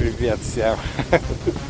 Привет всем.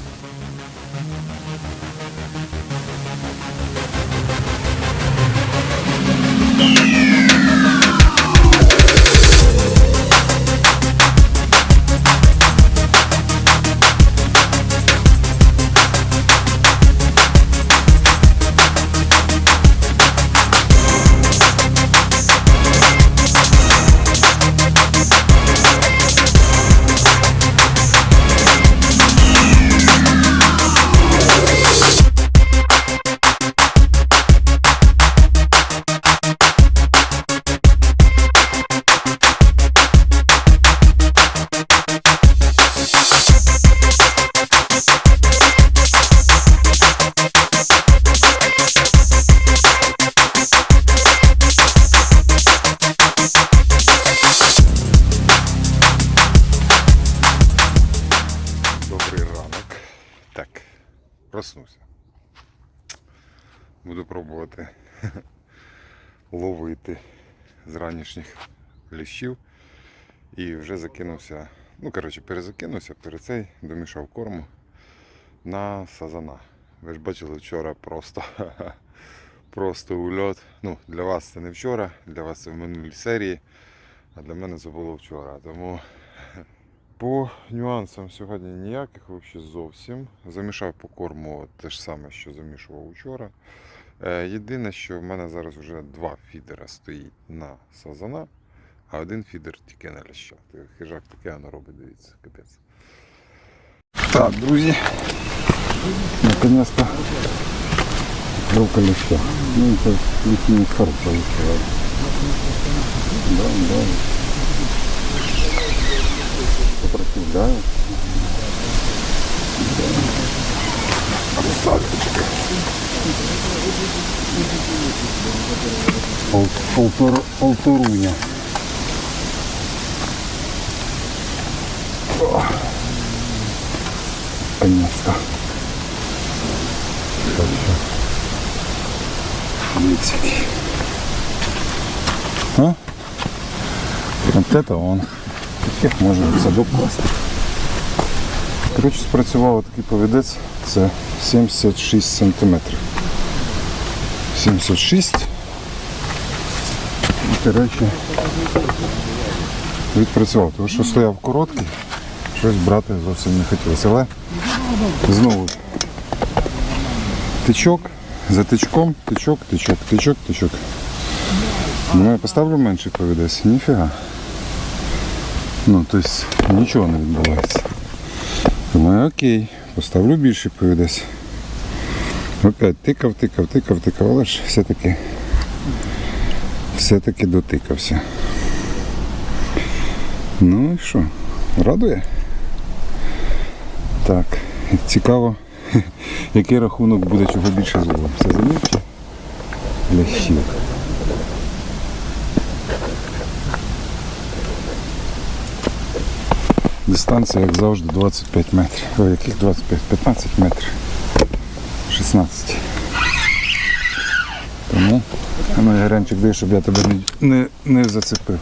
ранішніх ліщів. І вже закинувся, ну коротше, перезакинувся, перед цей домішав корму на сазана. Ви ж бачили вчора просто, просто ульот. Ну, для вас це не вчора, для вас це в минулій серії, а для мене це було вчора. Тому по нюансам сьогодні ніяких взагалі зовсім. Замішав по корму те ж саме, що замішував учора. Е, Єдине, що в мене зараз вже два фідера стоїть на сазана, а один фідер тільки на ляща. Хижак таке воно робить, дивіться, капець. Так, друзі. Наконец-то рука леща. Ну, это не хорошая леща. Да, да. Сопротивляю. Красавчик. Пол, полтор, полторуня. О, Наконец-то. Так що. Дивіться який. А? Вот это он. Таких можна в садок класти. Коротше, спрацював такий повідець. Це 76 сантиметрів. 76. І, коротше, відпрацював. Тому що стояв короткий, щось брати зовсім не хотілося. Але знову тичок, за тичком, тичок, тичок, тичок, тичок. Ну, я поставлю менший повідець. Ніфіга. Ну, тобто нічого не відбувається. Думаю, окей, поставлю більший повідець. Опять тикав, тикав, тикав, тикав, але ж все-таки все-таки дотикався. Ну і що? Радує? Так, цікаво, який рахунок буде чого більше зловим. Все замівче? Лящів. Дистанція, як завжди, 25 метрів. Ой, яких 25? 15 метрів. 16. Тому, а ну Ігорянчик, дай, щоб я тебе не, не, не зацепив.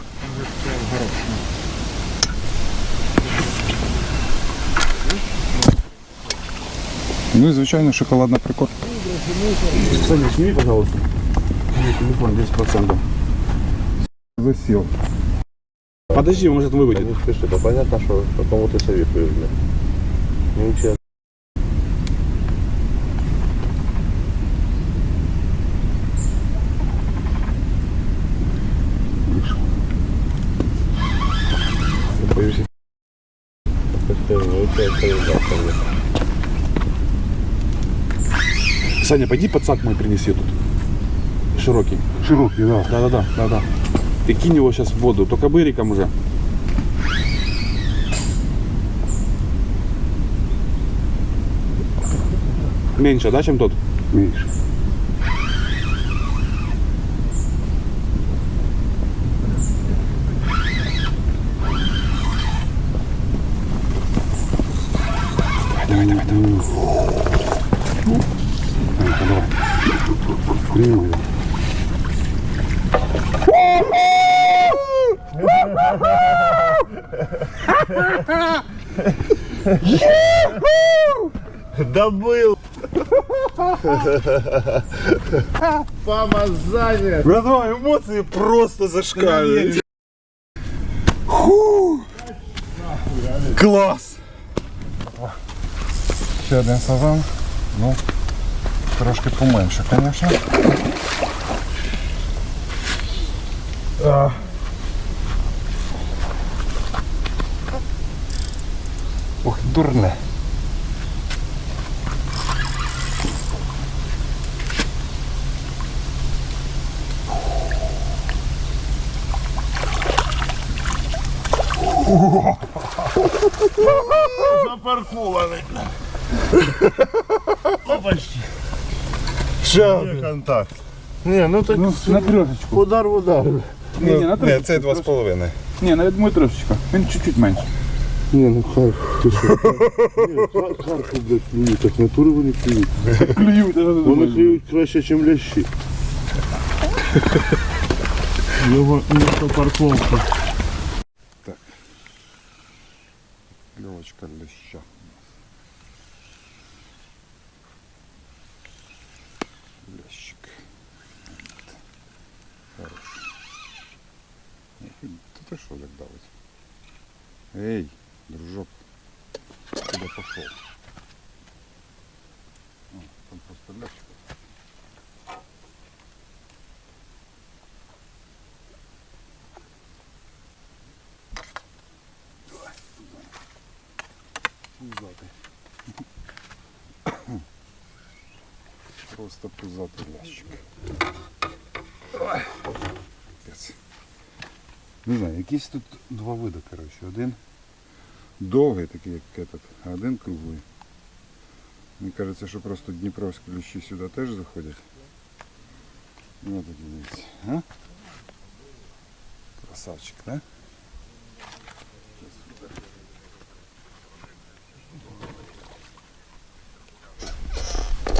Ну і звичайно шоколадна прикорка. Саня, сними, пожалуйста. Телефон 10%. Засів. Подожди, он может выводит. Не спеши, да понятно, что по кому ты советуешь, бля. Ничего. Боюсь. Саня, пойди подсак мой принеси тут. Широкий. Широкий, да. Да-да-да, да-да. Ты кинь его сейчас в воду, только быриком уже. Меньше, да, чем тот? Меньше. Добыл! Помазание! Братва, емоції просто зашкалюють. Фу. Клас! Ще один сазан. Ну, трошки поменше, звісно. А. Ох, дурне. Запаркованный. Ще один. Контакт. Не, ну так Ну, на трошечку. удар в удар. Ні, ні, на Ні, трошечку. це два з половиною. Ні, на думаю, трошечка. Він чуть-чуть менше. Не, ну хай, ты что? Не, Харку, блядь, клюют, так натуры вони клюють. Клюють, а що ти Вони думаєш? клюють краще, ніж лящі. Його не парковка. поклевочка леща. Лещик. Хороший. Ты что так давать? Эй, дружок, куда пошел? О, там просто лещик. Просто пузатый капець. Не знаю, якісь тут два види, коротше. Один довгий, такий як этот, а один круглий. Мені кажеться, що просто дніпровські лющі сюди теж заходять. Ну тут дивіться. А? Красавчик, да?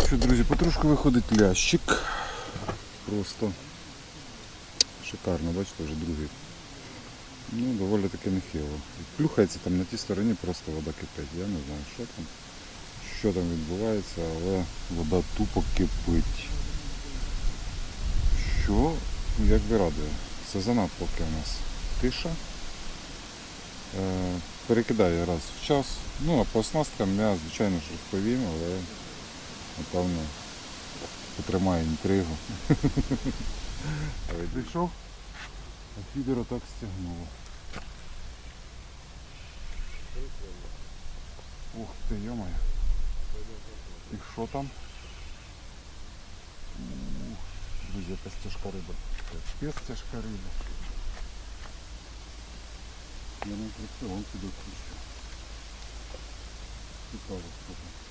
Що, друзі, потрошку виходить лящик. Просто шикарно, бачите, вже другий. Ну, доволі таки нехило. Плюхається там на тій стороні, просто вода кипить. Я не знаю, що там, що там відбувається, але вода тупо кипить. Що якби радує. Сезона поки у нас тиша. Е, перекидаю раз в час. Ну, а по оснасткам я, звичайно ж, розповім, але напевно потримаю інтригу. Дійшов, а фідера так стягнуло. Ух ти, йомає. І що там? Ух, друзі, якась тяжка риба. Капець тяжка риба. Я не працював, он сюди включив. Цікаво, що там.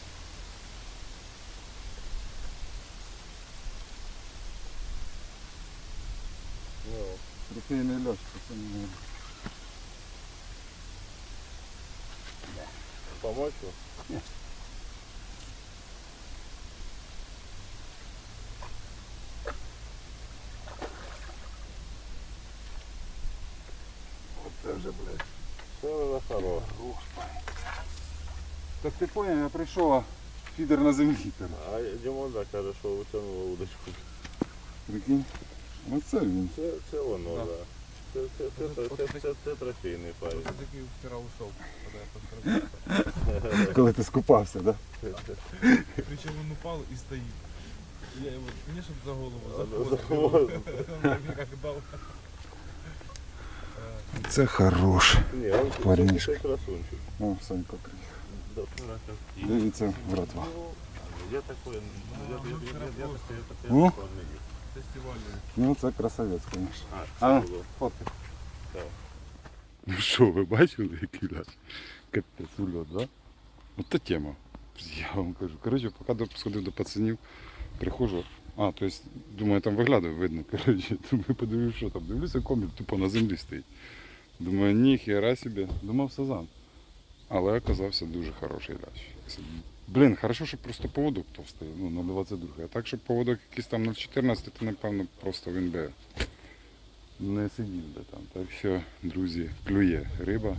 Трофейний льош, це не знаю. Помочь его? Нет. Оце вже, блядь. Все хорошо. Так ты понял, я пришел фидер на землі. короче. А Димон так каже, що витягнула удочку. Прикинь. Оце він. Це, це воно, так. Да. Це, це, це, це, це, це, це трофейний парень. такий вчора ушов, коли я. Коли ти скупався, так? Причем он упал и стоит. Я его, не чтоб за голову, за хвост. за хвост. Он мне как дал. Да? Це хорош. Ні, он Парнишка. це красунчик. О, Санько приїхав. Да, красавчик. Дивіться, братва. Я такой, я, я, я, я, я, я, я, я, Ну? такой не їв. Фестивальный. Ну це красавець, звісно. А, фотки. Ну що, ви бачили, який наш капець ульот, да? От та тема. Я вам кажу. Коротше, поки до- сходив до пацанів, приходжу. А, то есть, думаю, там виглядає, видно. Коротше, думаю, подивлюсь, що там. Дивлюся, комір тупо на землі стоїть. Думаю, ніхера собі. Думав сазан. Але оказався дуже хороший лящ. Блін, хорошо, що просто поводок товстий, ну, на 22. А так, щоб поводок якийсь там на 14, то напевно просто він би не сидів би там. Так що, друзі, клює риба.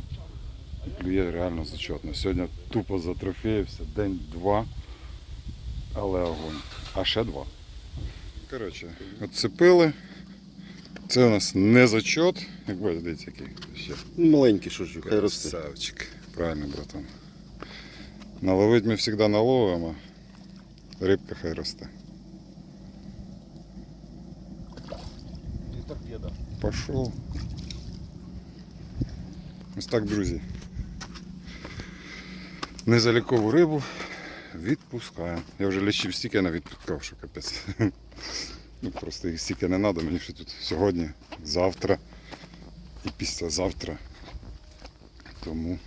клює реально зачетно. Сьогодні тупо затрофеївся, день-два, але огонь. А ще два. Коротше, отцепили. Це у нас не зачот. Як бачите, дивіться, який ще. Маленький шучу, хай росте. Красавчик. Правильно, братан. Наловить ми завжди наловимо. Рибка хай росте. Пошов. Ось так, друзі. Незалікову рибу відпускаємо. Я вже лящів стільки не відпускав, що капець. Ну, просто їх стільки не треба, мені ще тут сьогодні, завтра і післязавтра. Тому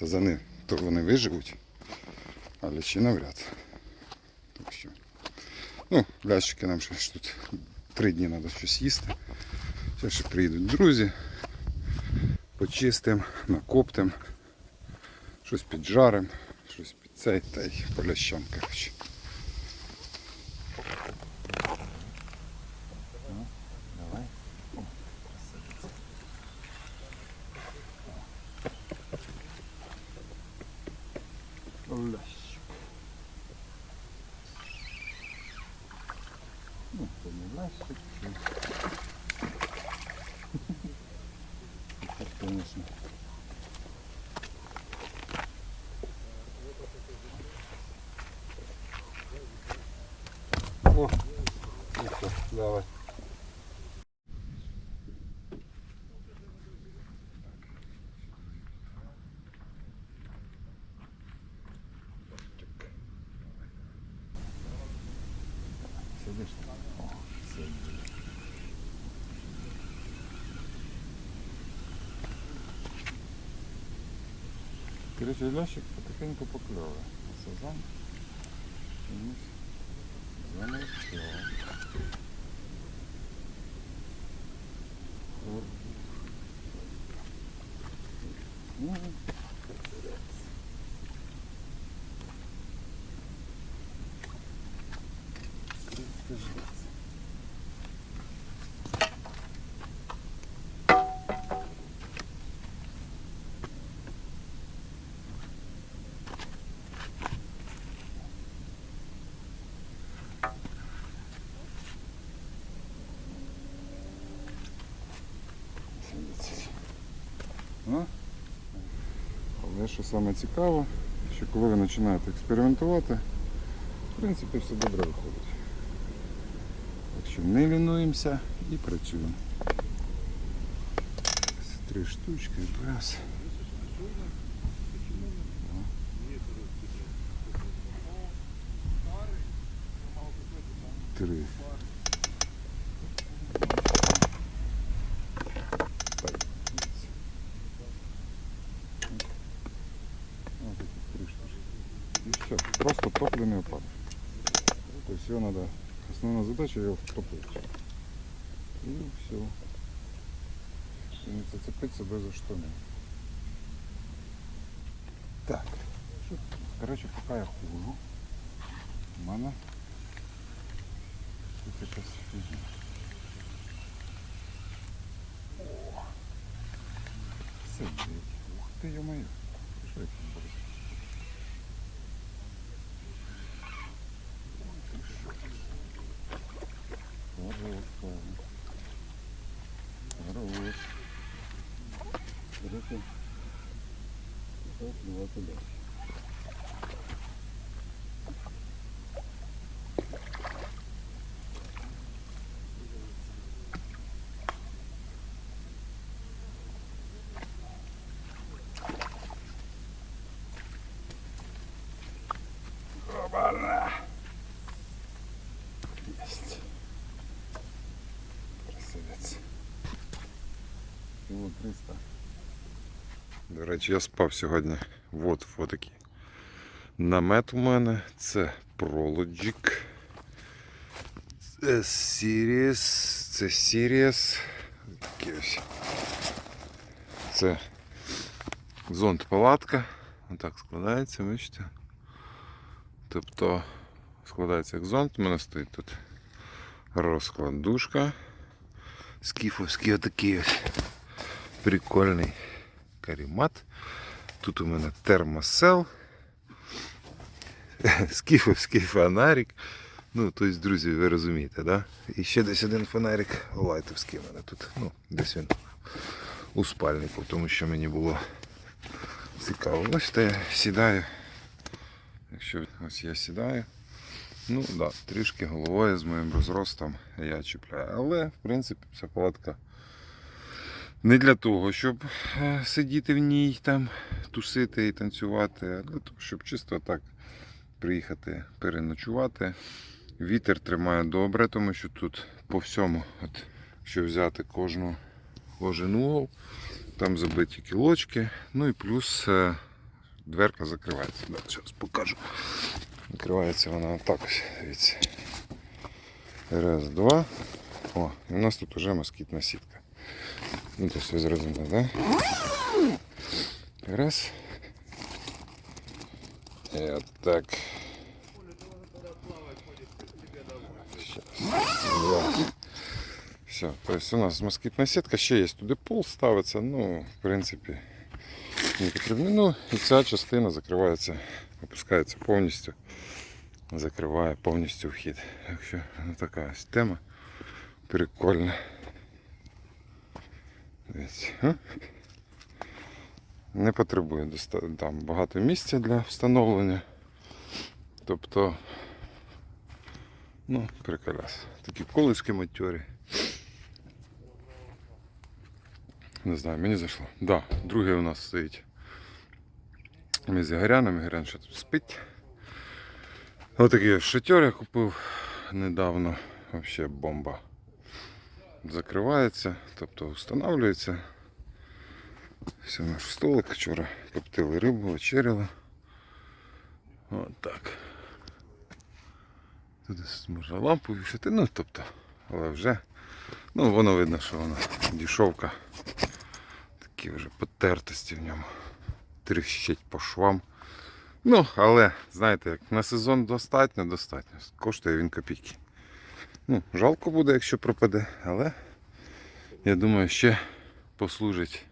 сазани то вони виживуть, а лящі навряд. Так що. Ну, лящики нам ще ж тут три дні треба щось їсти. Зараз ще приїдуть друзі. Почистимо, накоптимо, щось піджаримо, щось під цей та й по лящам, коротше. Лящик. Ну, це не лящик. це- Це, конечно. О, ну що, давай. Сидиш? О, сидиш. Короче, лящик потихеньку. А сазан чомусь замовчав. О. Ну, це скажи. Ну, але що саме цікаво, що коли ви починаєте експериментувати, в принципі все добре виходить. Так що не лінуємося і працюємо. Три штучки, раз. Три. Топливный опад. То есть его надо. Основная задача его втопить. И все. И не зацепиться за что Так. Що? Короче, пока я хожу. У тут якась фігня. Ух ти, ё-моё. Що він так, давайте далі. Опа-на! Есть. Красавець. Кіло 300. До речі, я спав сьогодні. От фотики. Намет у мене це Prologic. Це Sirius. Це Sirius. Це зонт палатка. Отак складається, бачите. Тобто складається як зонт. У мене стоїть тут розкладушка. Скіфовський отакий ось. прикольний карімат. Тут у мене термосел. Скіфовський фонарик. Ну, тобто, друзі, ви розумієте, да? І ще десь один фонарик лайтовський у мене тут. Ну, десь він у спальнику, тому що мені було цікаво. Ось я сідаю. Якщо ось я сідаю. Ну так, да, трішки головою з моїм розростом я чіпляю. Але, в принципі, ця палатка не для того, щоб е, сидіти в ній, там, тусити і танцювати, а для того, щоб чисто так приїхати переночувати. Вітер тримає добре, тому що тут по всьому, от, що взяти кожну, кожен угол, там забиті кілочки, ну і плюс е, дверка закривається. Да, зараз покажу. Закривається вона отак ось. Раз, два. О, і у нас тут вже москітна сітка. Ну, то все зрозуміло, да? Раз. І отак. Два. Все, то есть у нас москітна сітка, ще є туди пол ставиться, ну, в принципі, не потрібно. Ну, і ця частина закривається, опускається повністю, закриває повністю вхід. Так ну, така ось прикольна. Не потребує там багато місця для встановлення. Тобто, ну, приколяс. Такі колишки матьорі. Не знаю, мені зайшло. Да, другий у нас стоїть. Ми з Ігоряном, Ігорян ще тут спить. Ось такий шатер я купив недавно. Взагалі бомба. Закривається, тобто встановлюється. Все, наш столик. Вчора коптили рибу, вечеряли. От так. Десь можна лампу вішати, ну тобто, але вже. Ну, воно видно, що вона дешевка. Такі вже потертості в ньому. Тріщить по швам. Ну, але, знаєте, як на сезон достатньо, достатньо. Коштує він копійки. Ну, жалко буде, якщо пропаде, але я думаю, ще послужить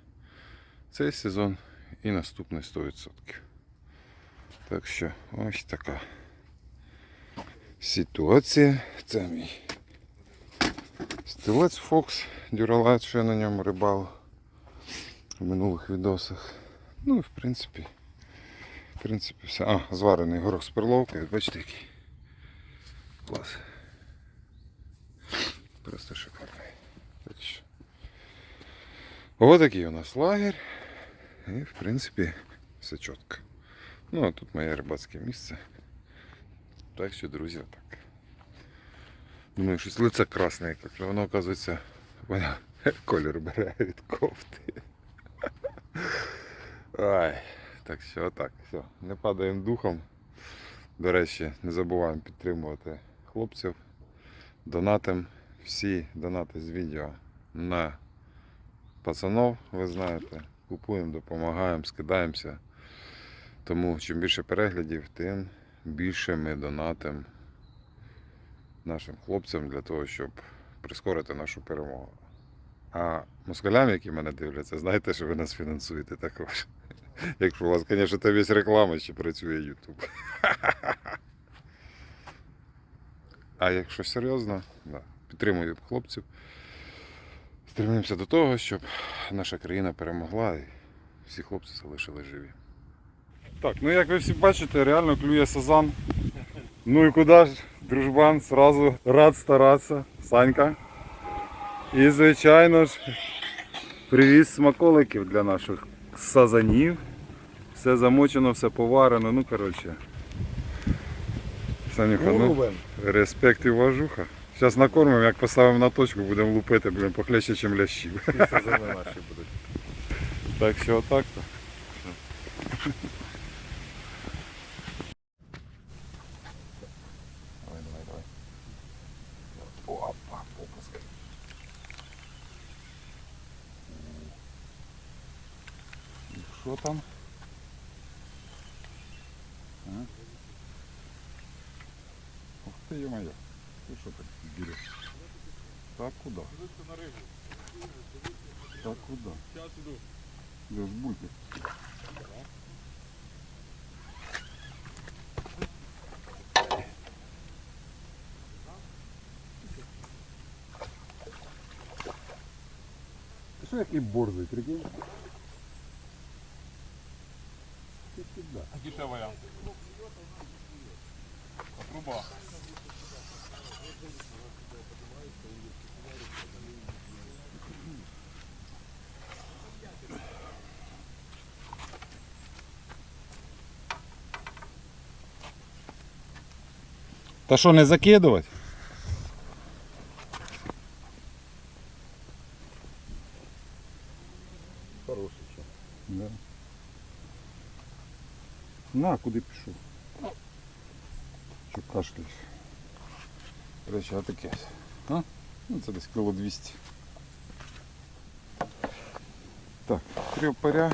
цей сезон і наступний 100%. Так що ось така ситуація. Це мій Fox Duralight, що я на ньому рибав в минулих відосах. Ну і в принципі, в принципі все. А, зварений горох з перловкою, бачите який. Клас. Просто шикарний. Так що. Ось такий у нас лагерь. І в принципі все чітко. Ну а тут моє рибацьке місце. Так що, друзі, так. Думаю, щось лице красне, як воно, оказується, воно колір бере від кофти. Ай, так що отак, все. Не падаємо духом. До речі, не забуваємо підтримувати хлопців. Донатим всі донати з відео на пацанов, ви знаєте. Купуємо, допомагаємо, скидаємося. Тому чим більше переглядів, тим більше ми донатимо нашим хлопцям для того, щоб прискорити нашу перемогу. А москалям, які мене дивляться, знаєте, що ви нас фінансуєте також. Якщо у вас, звісно, там є реклама, ще працює YouTube. А якщо серйозно, да, підтримую хлопців. Стремимося до того, щоб наша країна перемогла і всі хлопці залишили живі. Так, ну як ви всі бачите, реально клює сазан. Ну і куди ж, дружбан, сразу рад старатися, Санька. І звичайно ж, привіз смаколиків для наших сазанів. Все замочено, все поварено, ну коротше. Санюха, ну, респект і уважуха. Зараз накормимо, як поставимо на точку, будемо лупити, блін, похлеще, ніж лящів. Сазани наші будуть. Так що отак то. Давай, давай, давай. Опа, попуск. Що там? А? Ух ти, ё-моё. Ти що так береш? Так куди? Так куди? Зараз іду. Де ж бульки? Ти що який борзий, прикинь? Ти сюди. Який ще варіант? Труба. Та що, не закидувати? Хороший чай. Да. На, куди пішов? Що кашляєш? Речі, а таке. А? Ну, це десь кіло 200. Так, три опаря,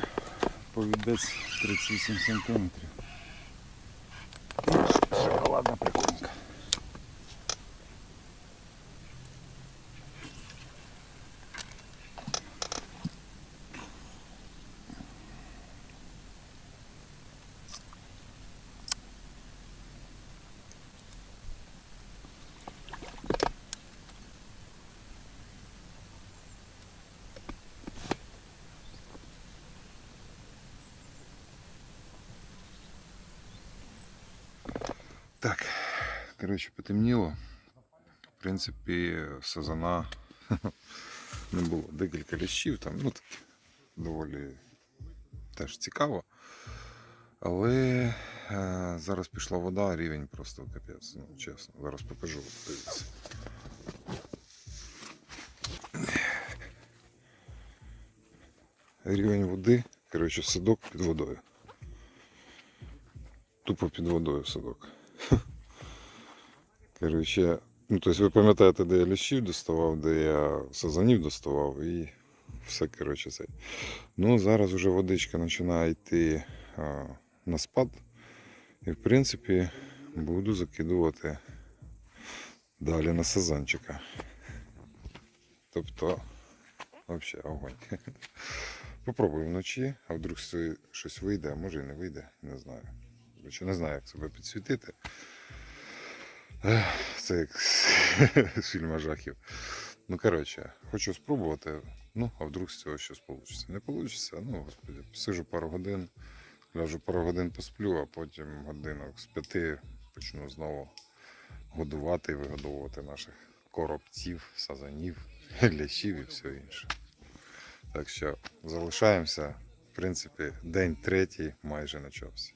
повідець 38 сантиметрів. І шоколадна прикольника. Так, коротше, потемніло. В принципі, сазана не було. Декілька лящів там, ну так, доволі теж цікаво. Але е, зараз пішла вода, рівень просто капець, ну чесно. Зараз покажу. Дивіться. Рівень води, коротше, садок під водою. Тупо під водою садок. Коротше, ну, тобто ви пам'ятаєте, де я лящів доставав, де я сазанів доставав і все, коротше, це. Ну, зараз вже водичка починає йти а, на спад. І, в принципі, буду закидувати далі на сазанчика. Тобто, взагалі, огонь. Попробую вночі, а вдруг щось вийде, а може і не вийде, не знаю. Не знаю, як себе підсвітити. Це як з фільму жахів. Ну, коротше, хочу спробувати. Ну, а вдруг з цього щось вийде. Не вийде, ну, господи, посижу пару годин, ляжу пару годин посплю, а потім годинок з п'яти почну знову годувати і вигодовувати наших коробців, сазанів, лящів і все інше. Так що залишаємося. В принципі, день третій майже почався.